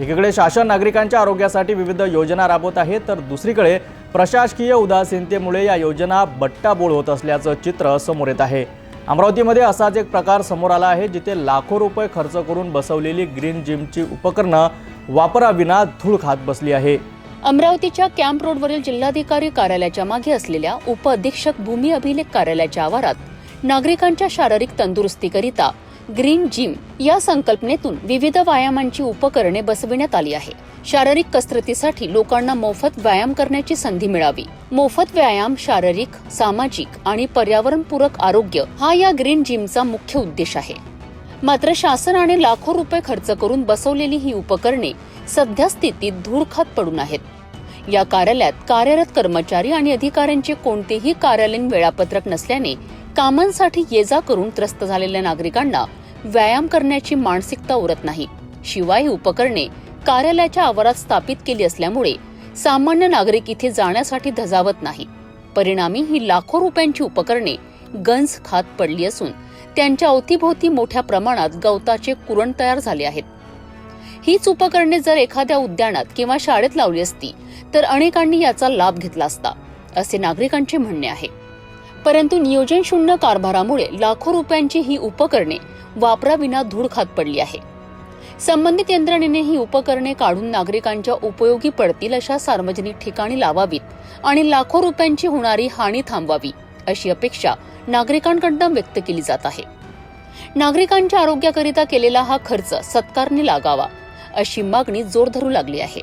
एकीकडे शासन नागरिकांच्या आरोग्यासाठी विविध योजना राबवत आहे तर दुसरीकडे प्रशासकीय उदासीनतेमुळे या योजना बट्टाबोळ होत असल्याचं चित्र समोर येत आहे. अमरावतीमध्ये असाच एक प्रकार समोर आला आहे जिथे लाखो रुपये खर्च करून बसवलेली ग्रीन जिमची उपकरणं वापराविना धूळ खात बसली आहे. अमरावतीच्या कॅम्प रोडवरील जिल्हाधिकारी कार्यालयाच्या मागे असलेल्या उपअधीक्षक भूमी अभिलेख कार्यालयाच्या आवारात नागरिकांच्या शारीरिक तंदुरुस्तीकरिता ग्रीन जिम या संकल्पनेतून विविध व्यायामांची उपकरणे बसविण्यात आली आहे. शारीरिक कसरतीसाठी लोकांना मोफत व्यायाम करण्याची संधी मिळावी. मोफत व्यायाम शारीरिक सामाजिक आणि पर्यावरणपूरक आरोग्य हा या ग्रीन जिमचा मुख्य उद्देश आहे. मात्र शासनाने लाखो रुपये खर्च करून बसवलेली ही उपकरणे सध्या स्थितीत धूळ खात पडून आहेत. या कार्यालयात कार्यरत कर्मचारी आणि अधिकाऱ्यांचे कोणतेही कार्यालयीन वेळापत्रक नसल्याने कामांसाठी ये जा करून त्रस्त झालेल्या नागरिकांना व्यायाम करण्याची मानसिकता उरत नाही. शिवाय ही उपकरणे कार्यालयाच्या आवारात स्थापित केली असल्यामुळे सामान्य नागरिक इथे जाण्यासाठी धजावत नाही. परिणामी ही लाखो रुपयांची उपकरणे गंज खात पडली असून त्यांच्या अवतीभोवती मोठ्या प्रमाणात गवताचे कुरण तयार झाले आहेत. हीच उपकरणे जर एखाद्या उद्यानात किंवा शाळेत लावली असती तर अनेकांनी याचा लाभ घेतला असता असे नागरिकांचे म्हणणे आहे. परंतु नियोजन शून्य कारभारामुळे लाखो रुपयांची ही उपकरणे वापराविना धूळ खात पडली आहे. संबंधित यंत्रणेने ही उपकरणे काढून नागरिकांच्या उपयोगी पडतील अशा सार्वजनिक ठिकाणी लावावीत आणि लाखो रुपयांची होणारी हानी थांबवावी अशी अपेक्षा नागरिकांकडून व्यक्त केली जात आहे. नागरिकांच्या आरोग्याकरिता केलेला हा खर्च सत्कारने लागावा अशी मागणी जोर धरू लागली आहे.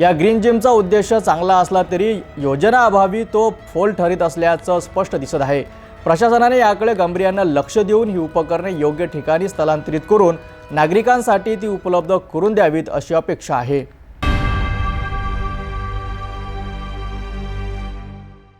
या ग्रीन जिमचा उद्देश चांगला असला तरी योजनाअभावी तो फोल ठरीत असल्याचं स्पष्ट दिसत आहे. प्रशासनाने याकडे गांभीर्यानं लक्ष देऊन ही उपकरणे योग्य ठिकाणी स्थलांतरित करून नागरिकांसाठी ती उपलब्ध करून द्यावीत अशी अपेक्षा आहे.